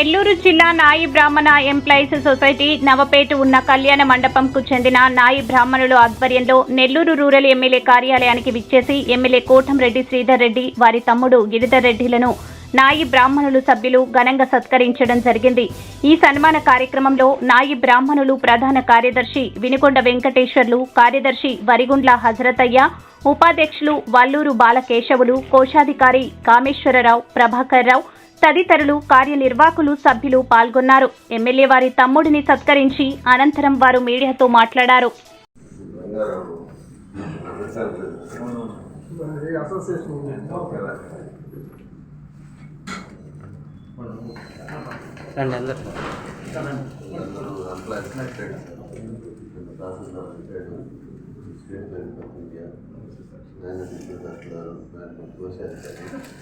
నెల్లూరు జిల్లా నాయి బ్రాహ్మణ ఎంప్లాయీస్ సొసైటీ నవపేట ఉన్న కళ్యాణ మండపంకు చెందిన నాయి బ్రాహ్మణుల ఆధ్వర్యంలో నెల్లూరు రూరల్ ఎమ్మెల్యే కార్యాలయానికి విచ్చేసి ఎమ్మెల్యే కోటంరెడ్డి శ్రీధర్ రెడ్డి వారి తమ్ముడు గిరిధర్ రెడ్డిలను నాయి బ్రాహ్మణులు సభ్యులు ఘనంగా సత్కరించడం జరిగింది. ఈ సన్మాన కార్యక్రమంలో నాయి బ్రాహ్మణులు ప్రధాన కార్యదర్శి వినుకొండ వెంకటేశ్వర్లు కార్యదర్శి వరిగుండ్ల హజరతయ్య ఉపాధ్యక్షులు వల్లూరు బాలకేశవులు కోశాధికారి కామేశ్వరరావు ప్రభాకర్ రావు తదితరులు కార్యనిర్వాహకులు సభ్యులు పాల్గొన్నారు. ఎమ్మెల్యే వారి తమ్ముడిని సత్కరించి అనంతరం వారు మీడియాతో మాట్లాడారు.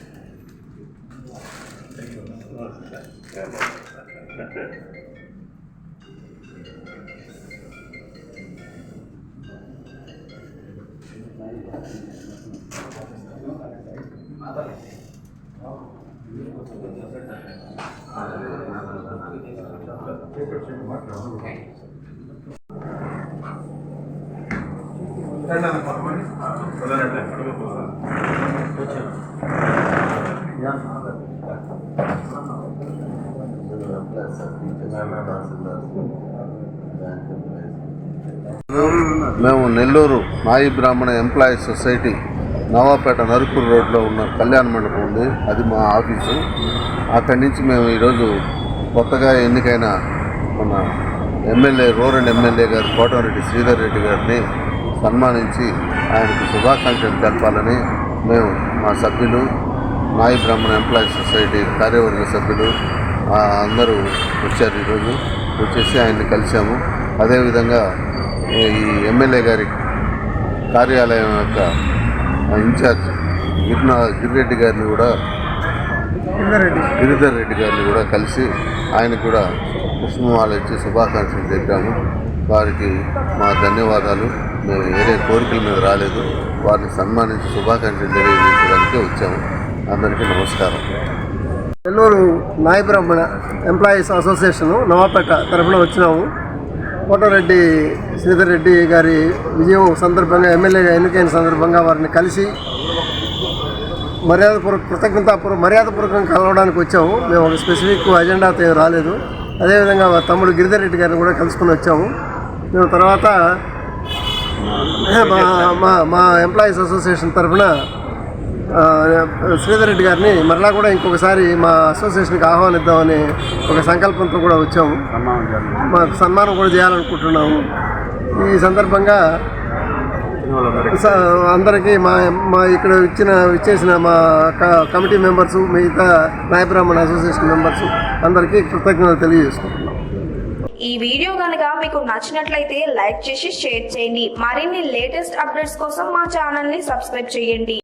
ఈ That's it. Yeah. మేము నెల్లూరు నాయి బ్రాహ్మణ ఎంప్లాయీస్ సొసైటీ నవాపేట నరుకూరు రోడ్లో ఉన్న కళ్యాణ మండపం ఉంది. అది మా ఆఫీసు. అక్కడి నుంచి మేము ఈరోజు కొత్తగా ఎన్నికైన మన ఎమ్మెల్యే రూరల్ ఎమ్మెల్యే గారు కోటమిరెడ్డి శ్రీధర్ రెడ్డి గారిని సన్మానించి ఆయనకు శుభాకాంక్షలు తెలపాలని మేము మా సభ్యులు నాయి బ్రాహ్మణ ఎంప్లాయీస్ సొసైటీ కార్యవర్గ సభ్యులు అందరూ వచ్చారు ఈరోజు. వచ్చేసి ఆయన్ని కలిసాము అదేవిధంగా ఈ ఎమ్మెల్యే గారి కార్యాలయం యొక్క ఇన్ఛార్జ్ గిరినా గిరిరెడ్డి గారిని కూడా. గిరిధర్ రెడ్డి గారిని కూడా కలిసి ఆయనకు కూడా పుష్పమాల ఇచ్చి శుభాకాంక్షలు చెప్పాము వారికి మా ధన్యవాదాలు. మేము వేరే కోరికల మీద రాలేదు. వారిని సన్మానించి శుభాకాంక్షలు తెలియజేయడానికి వచ్చాము. అందరికీ నమస్కారం. నెల్లూరు నాయ బ్రాహ్మణ ఎంప్లాయీస్ అసోసియేషన్ నవాపేట తరఫున వచ్చినాము. కోటారెడ్డి శ్రీధర్ రెడ్డి గారి విజయం సందర్భంగా ఎమ్మెల్యేగా ఎన్నికైన సందర్భంగా వారిని కలిసి మర్యాదపూర్వక కృతజ్ఞతాపూర్వ మర్యాదపూర్వకం కలవడానికి వచ్చాము. మేము ఒక స్పెసిఫిక్ అజెండాతో ఏం రాలేదు. అదేవిధంగా తమ్ముడు గిరిధర్ రెడ్డి గారిని కూడా కలుసుకుని వచ్చాము. మేము తర్వాత మా మా మా ఎంప్లాయీస్ అసోసియేషన్ తరఫున శ్రీధర్ రెడ్డి గారిని మరలా కూడా ఇంకొకసారి మా అసోసియేషన్కి ఆహ్వానిద్దామని ఒక సంకల్పంతో కూడా వచ్చాము. మాకు సన్మానం కూడా చేయాలనుకుంటున్నాము. ఈ సందర్భంగా అందరికీ మా మా ఇక్కడ ఇచ్చిన ఇచ్చేసిన మా క- కమిటీ మెంబర్స్ మిగతా నాయబ్రాహ్మణ అసోసియేషన్ మెంబర్స్ అందరికీ కృతజ్ఞతలు తెలియజేసుకుంటున్నాం ఈ వీడియో కనుక మీకు నచ్చినట్లయితే లైక్ చేసి షేర్ చేయండి. మరిన్ని లేటెస్ట్ అప్డేట్స్ కోసం మా ఛానల్ని సబ్స్క్రైబ్ చేయండి.